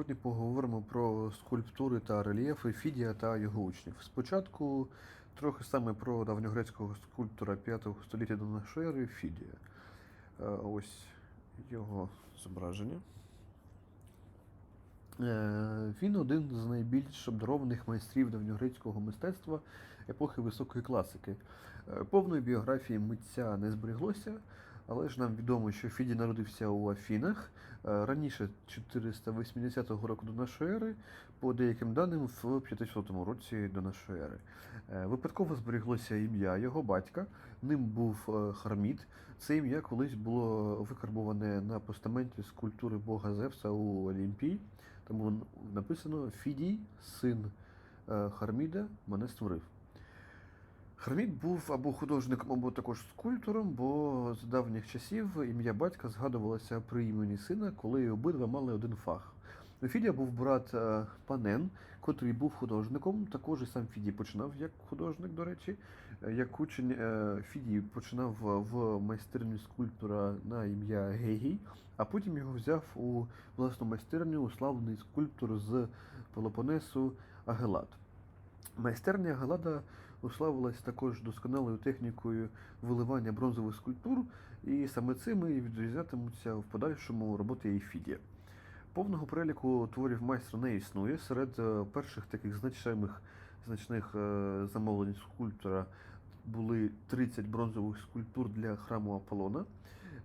Сьогодні поговоримо про скульптури та рельєфи Фідія та його учнів. Спочатку трохи саме про давньогрецького скульптора 5 століття до нашої ери Фідія. Е, Ось його зображення. Е, Він один з найбільш обдарованих майстрів давньогрецького мистецтва епохи високої класики. Е, Повної біографії митця не збереглося, але ж нам відомо, що Фіді народився у Афінах е, раніше 480 року до нашої ери, по деяким даним в 500 році до нашої ери. Е, Випадково зберіглося ім'я його батька. Ним був е, Харміт. Це ім'я колись було викарбоване на постаменті скульптури бога Зевса у Олімпії. Тому написано Фідій, син Харміда, мене створив. Хармід був або художником, або також скульптором, бо з давніх часів ім'я батька згадувалося при імені сина, коли обидва мали один фах. У Фідія був брат е, Панен, котрий був художником. Також і сам Фідій починав як художник, до речі. Е, Як учень е, Фідій починав в майстерні скульптора на ім'я Гегій, а потім його взяв у власну майстерню уславлений скульптор з Пелопонесу Агелат. Майстерня Галада уславилась також досконалою технікою виливання бронзових скульптур, і саме цим і відрізнятимуться в подальшому роботи Ейфідія. Повного переліку творів майстра не існує. Серед е, перших таких значних, значних е, замовлень скульптора були 30 бронзових скульптур для храму Аполлона,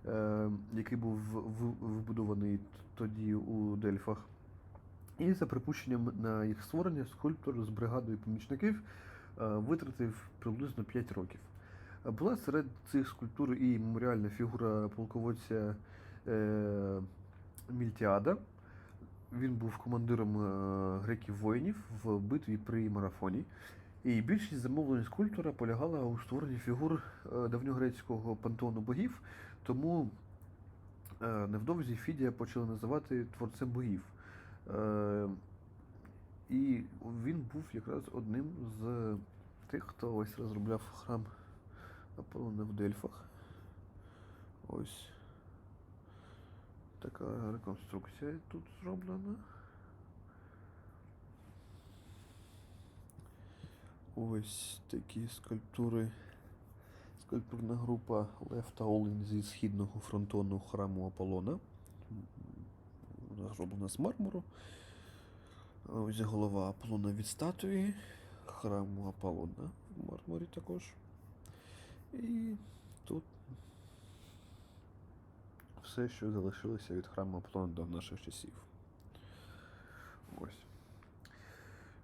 е, який був вибудований тоді у Дельфах. І за припущенням на їх створення скульптор з бригадою помічників витратив приблизно 5 років. Е, Була серед цих скульптур і меморіальна фігура полководця е, Мільтіада. Він був командиром е, греків-воїнів в битві при марафоні. І більшість замовлень скульптора полягала у створенні фігур е, давньогрецького пантеону богів, тому е, невдовзі Фідія почали називати творцем богів. Е, І він був якраз одним з тих, хто ось розробляв храм Аполлона в Дельфах. Ось така реконструкція тут зроблена. Ось такі скульптури. Скульптурна група Лев та зі східного фронтону храму Аполлона. Зроблена з мармуру. Ось голова Аполлона від статуї, храму Аполлона в мармурі також. І тут все, що залишилося від храму Аполлона до наших часів. Ось.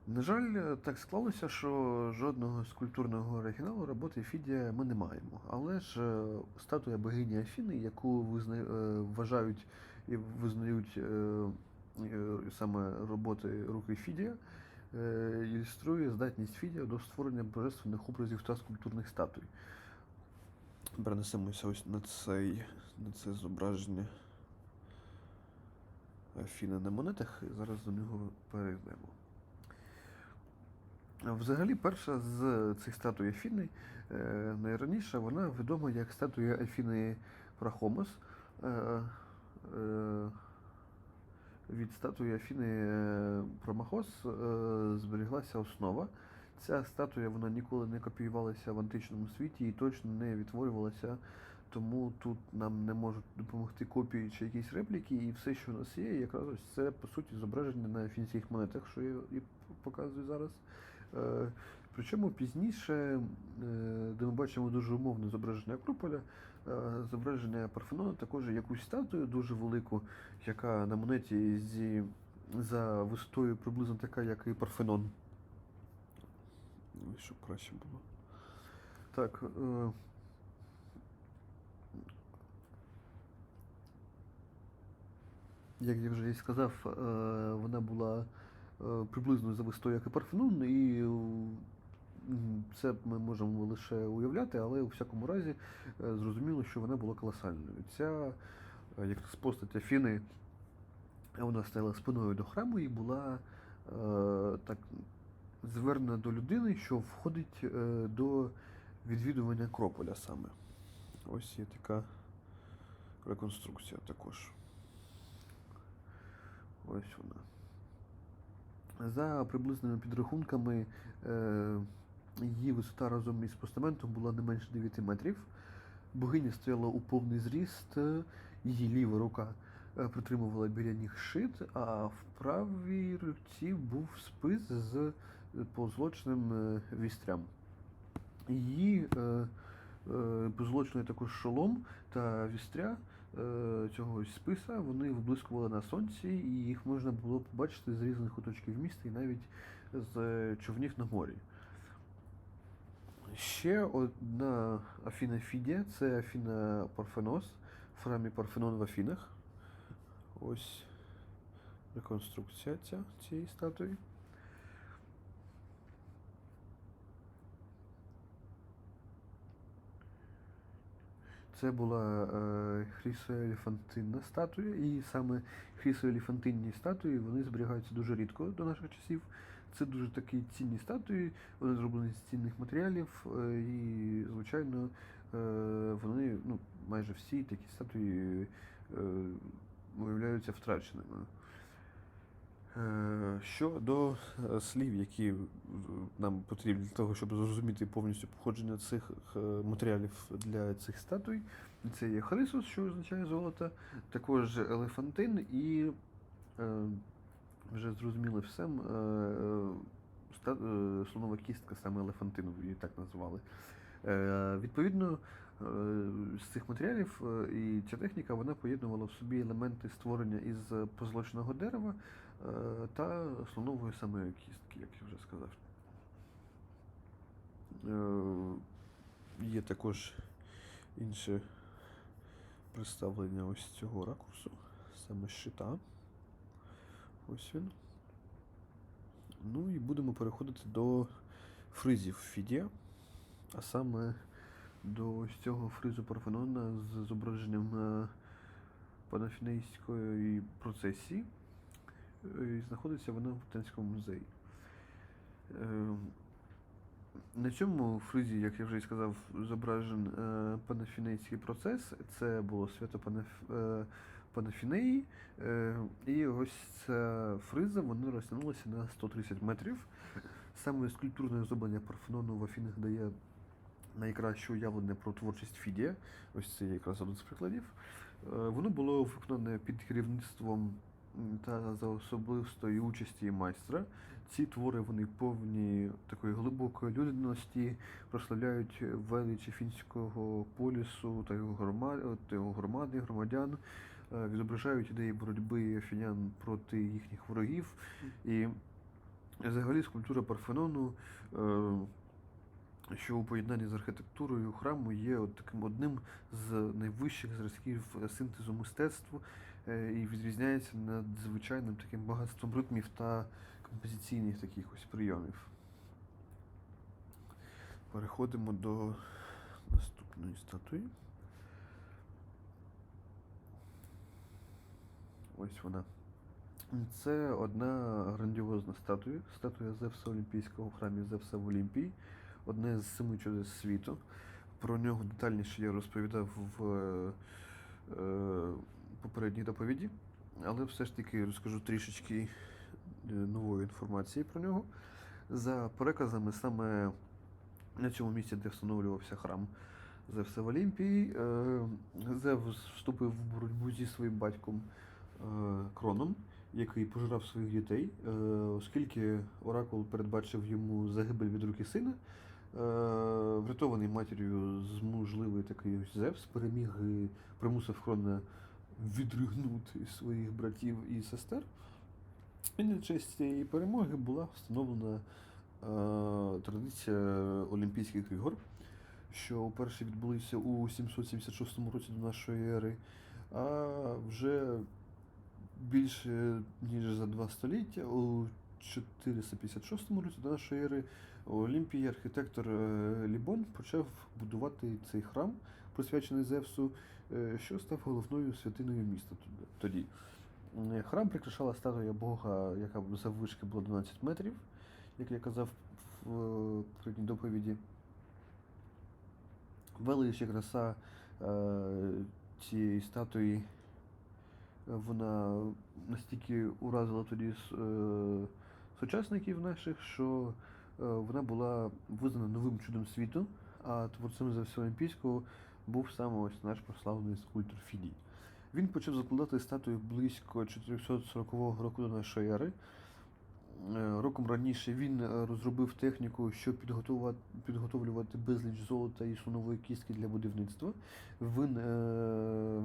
На жаль, так склалося, що жодного скульптурного оригіналу роботи Фідія ми не маємо. Але ж е, статуя богині Афіни, яку визна... е, вважають і визнають е, саме роботи руки Фідія, ілюструє здатність Фідія до створення божественних образів та скульптурних статуй. Перенесемося ось на, цей, на це зображення Афіни на монетах, і зараз до нього перейдемо. Взагалі, перша з цих статуй Афіни, е, найраніша, вона відома як статуя Афіни Прахомос. Від статуї Афіни е, Промахос е, зберіглася основа. Ця статуя вона ніколи не копіювалася в античному світі і точно не відтворювалася, тому тут нам не можуть допомогти копії чи якісь репліки, і все, що у нас є, якраз ось це по суті зображення на афінських монетах, що я і показую зараз. Е, Причому пізніше, де ми бачимо дуже умовне зображення Акрополя, зображення Парфенона, також якусь статую дуже велику, яка на монеті зі, за висотою приблизно така, як і Парфенон. Щоб краще було. Так. Е, як я вже і сказав, е, вона була е, приблизно за висотою, як і Парфенон, і е, це ми можемо лише уявляти, але у всякому разі е, зрозуміло, що вона була колосальною. Ця е, якраз постать Афіни, вона стояла спиною до храму і була е, так звернена до людини, що входить до відвідування Акрополя саме. Ось є така реконструкція також. Ось вона. За приблизними підрахунками, її висота разом із постаментом була не менше 9 метрів. Богиня стояла у повний зріст, е, її ліва рука е, притримувала біля ніг щит, а в правій руці був спис з е, позолоченим вістрям. Її е, е, позолочений також шолом та вістря е, цього списа вони виблискували на сонці, і їх можна було побачити з різних куточків міста і навіть з човнів на морі. Ще одна Афіна Фідія це Афіна Парфенос в храмі Парфенон в Афінах. Ось реконструкція ця, цієї статуї. Це була е, хрісоеліфантинна статуя, і саме хрісоеліфантинні статуї вони зберігаються дуже рідко до наших часів. Це дуже такі цінні статуї, вони зроблені з цінних матеріалів, е, і, звичайно, е, вони ну, майже всі такі статуї е, виявляються втраченими. Щодо слів, які нам потрібні для того, щоб зрозуміти повністю походження цих матеріалів для цих статуй, це є Харисус, що означає золото, також елефантин і вже зрозуміло всем е, е, е, слонова кістка, саме елефантину, її так назвали. Відповідно, з цих матеріалів і ця техніка вона поєднувала в собі елементи створення із позолоченого дерева та слонової самої кістки, як я вже сказав. Є також інше представлення ось цього ракурсу, саме щита. Ось він. Ну і будемо переходити до фризів Фідія, а саме до ось цього фризу Парфенона з зображенням е, панафінейської процесії. Е, І знаходиться вона в Британському музеї. На цьому фризі, як я вже і сказав, зображен е, панафінейський процес. Це було свято е, Панафінеї. Е, І ось ця фриза вона розтягнулася на 130 метрів. Саме скульптурне оздоблення Парфенону в Афінах дає найкраще уявлення про творчість Фідія. Ось це якраз один з прикладів. Е, Воно було виконане під керівництвом та за особистої участі майстра. Ці твори вони повні такої глибокої людяності, прославляють велич фінського полісу та його громади, та його громади, громадян, е, відображають ідеї боротьби афінян проти їхніх ворогів. І взагалі скульптура Парфенону, е, що у поєднанні з архітектурою храму є от таким одним з найвищих зразків синтезу мистецтва і відрізняється надзвичайним таким багатством ритмів та композиційних таких ось прийомів. Переходимо до наступної статуї. Ось вона. Це одна грандіозна статуя, статуя Зевса Олімпійського в храмі Зевса в Олімпії, одне з семи чудес світу. Про нього детальніше я розповідав в е, е, попередній доповіді, але все ж таки розкажу трішечки е, нової інформації про нього. За переказами, саме на цьому місці, де встановлювався храм Зевса в Олімпії, е, Зевс вступив в боротьбу зі своїм батьком е, Кроном, який пожирав своїх дітей, оскільки Оракул передбачив йому загибель від руки сина. Врятований матір'ю змужливий такий ось Зевс переміг і примусив Крона відригнути своїх братів і сестер. І на честь цієї перемоги була встановлена е, традиція Олімпійських ігор, що вперше відбулися у 776 році до нашої ери, а вже більше ніж за два століття, у 456 році до нашої ери, Олімпії архітектор е, Лібон почав будувати цей храм, присвячений Зевсу, е, що став головною святиною міста тоді. Е, Храм прикрашала статуя Бога, яка заввишки була 12 метрів, як я казав в попередній доповіді. Велич краса цієї статуї, вона настільки уразила тоді сучасників наших, що е, вона була визнана новим чудом світу, а творцем Зевса Олімпійського був саме ось наш прославлений скульптор Фідій. Він почав закладати статую близько 440 року до нашої ери. Е, Роком раніше він е, розробив техніку, щоб підготовлювати безліч золота і слонової кістки для будівництва. Він,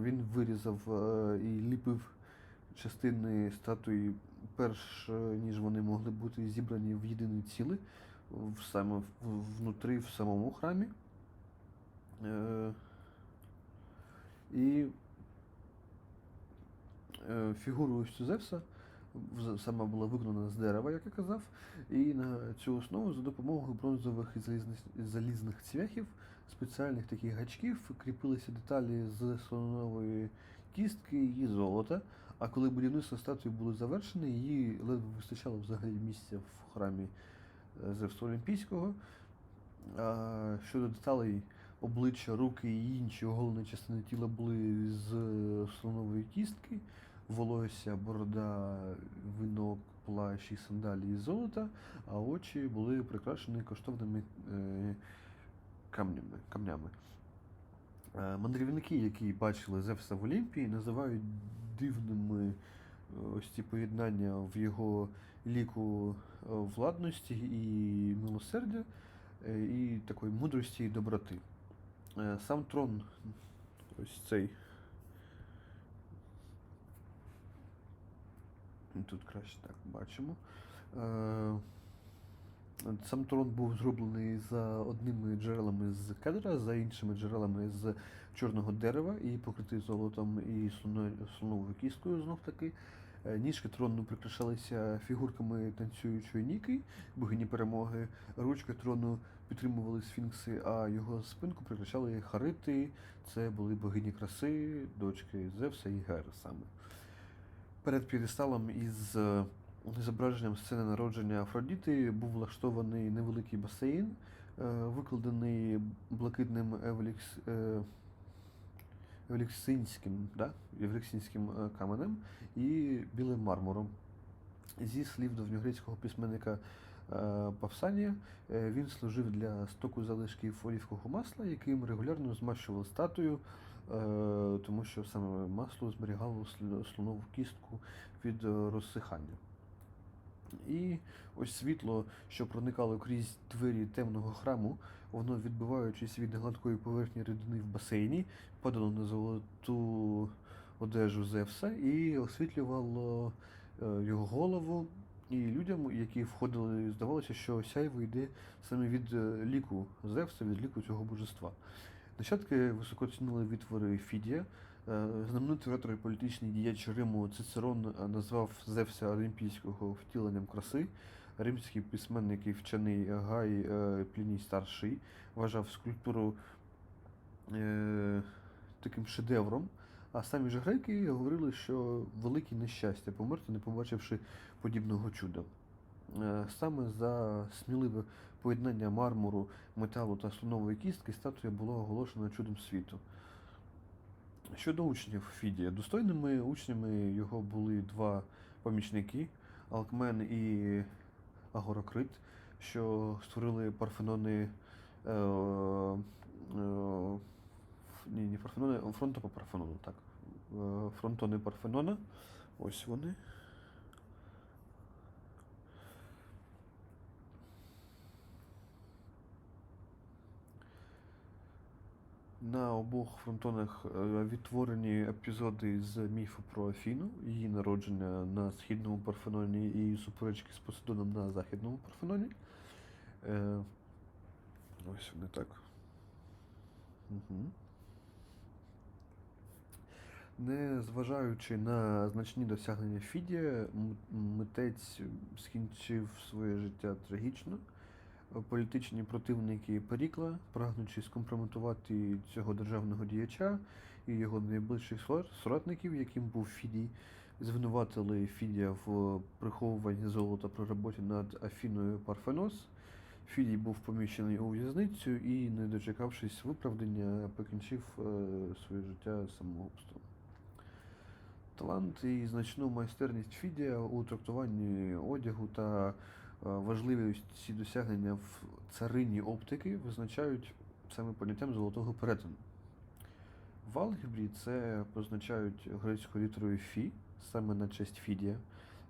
він вирізав і ліпив частини статуї, перш е, ніж вони могли бути зібрані в єдине ціле, в саме внутрі в самому храмі. Е, І е, фігуру Зевса сама була виконана з дерева, як я казав, і на цю основу за допомогою бронзових і залізних, залізних цвяхів, спеціальних таких гачків, кріпилися деталі з слонової кістки і золота. А коли будівництво статуї було завершене, її ледве вистачало взагалі місця в храмі е, Зевса Олімпійського. Щодо деталей, обличчя, руки і інші оголені частини тіла були з слонової кістки, волосся, борода, винок, плащ і сандалії з золота, а очі були прикрашені коштовними е, камнями. камнями. Е, Мандрівники, які бачили Зевса в Олімпії, називають дивними е, ось ці поєднання в його ліку е, владності і милосердя, е, і такої мудрості і доброти. Сам трон, ось цей. Тут краще так бачимо. Сам трон був зроблений за одними джерелами з кедра, за іншими джерелами з чорного дерева і покритий золотом і слоновою кісткою знов таки. Е, Ніжки трону прикрашалися фігурками танцюючої Ніки, богині перемоги. Ручки трону підтримували сфінкси, а його спинку прикрашали харити. Це були богині краси, дочки Зевса і Гери саме. Перед п'єдесталом із е, зображенням сцени народження Афродіти був влаштований невеликий басейн, е, викладений блакитним евлікс, евліксинським, да? евліксинським е, каменем і білим мармуром. Зі слів давньогрецького письменника е, Павсанія, е, він служив для стоку залишків олівкового масла, яким регулярно змащували статую, тому що саме масло зберігало слонову кістку від розсихання. І ось світло, що проникало крізь двері темного храму, воно, відбиваючись від гладкої поверхні рідини в басейні, падало на золоту одежу Зевса і освітлювало е, його голову. І людям, які входили, здавалося, що сяйво йде саме від е, ліку Зевса, від ліку цього божества. Нащадки високо цінили відтвори Фідія. Е, Знаменитий ретро і політичний діяч Риму Цицерон е, назвав Зевса Олімпійського втіленням краси. Римський письменник і вчений Гай е, Пліній Старший вважав скульптуру таким шедевром. А самі ж греки говорили, що велике нещастя померти, не побачивши подібного чуда. Саме за сміливе поєднання мармуру, металу та слонової кістки статуя була оголошена чудом світу. Щодо учнів Фідія, достойними учнями його були два помічники Алкмен і Агорокрит, що створили парфенони. Е, е, ні, не парфенони, а парфенону, так. Е, Фронтони Парфенона. Ось вони. На обох фронтонах е, відтворені епізоди з міфу про Афіну, її народження на східному Парфеноні і суперечки з Посейдоном на західному Парфеноні. Е, ось вони так. Угу. Незважаючи на значні досягнення Фідія, митець скінчив своє життя трагічно. Політичні противники Перікла, прагнучи скомпрометувати цього державного діяча і його найближчих соратників, яким був Фідій, звинуватили Фідія в приховуванні золота при роботі над Афіною Парфенос. Фідій був поміщений у в'язницю і, не дочекавшись виправдання, покінчив е, своє життя самогубством. Талант і значну майстерність Фідія у трактуванні одягу та важливість ці досягнення в царині оптики визначають саме поняттям золотого перетину. В алгебрі це позначають грецькою літерою Фі, саме на честь Фідія,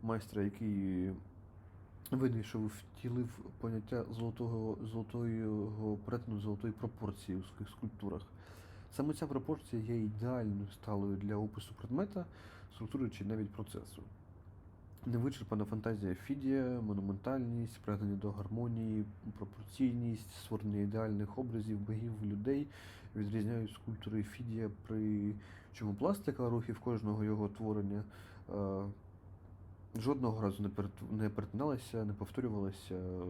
майстра, який винайшов втілив поняття золотого, золотого перетину, золотої пропорції у своїх скульптурах. Саме ця пропорція є ідеальною сталою для опису предмета, структури чи навіть процесу. Невичерпана фантазія Фідія, монументальність, прагнення до гармонії, пропорційність, створення ідеальних образів, богів, людей відрізняють скульптури Фідія, при чому пластика рухів кожного його творення е, жодного разу не, перет- не перетиналася, не повторювалася е,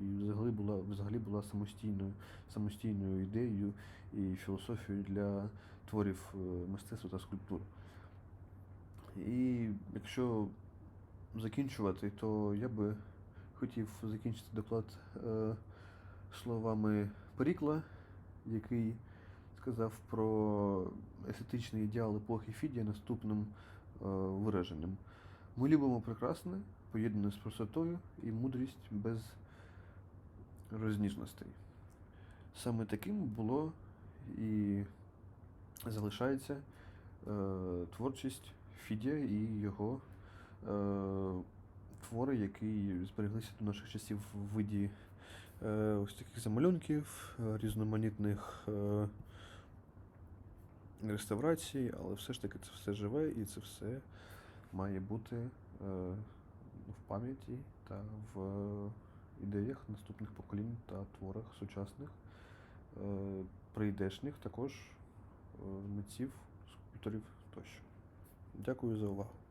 і взагалі була, взагалі була самостійною, самостійною ідеєю і філософією для творів е, мистецтва та скульптур. І якщо закінчувати, то я би хотів закінчити доклад е, словами Перікла, який сказав про естетичний ідеал епохи Фідія наступним е, вираженням. Ми любимо прекрасне, поєднане з простотою і мудрість без розніжностей. Саме таким було і залишається е, творчість Фідія і його твори, які збереглися до наших часів в виді е, ось таких замальонків, е, різноманітних е, реставрацій, але все ж таки це все живе і це все має бути е, в пам'яті та в ідеях наступних поколінь та творах сучасних, е, прийдешніх також е, митців, скульпторів тощо. Дякую за увагу.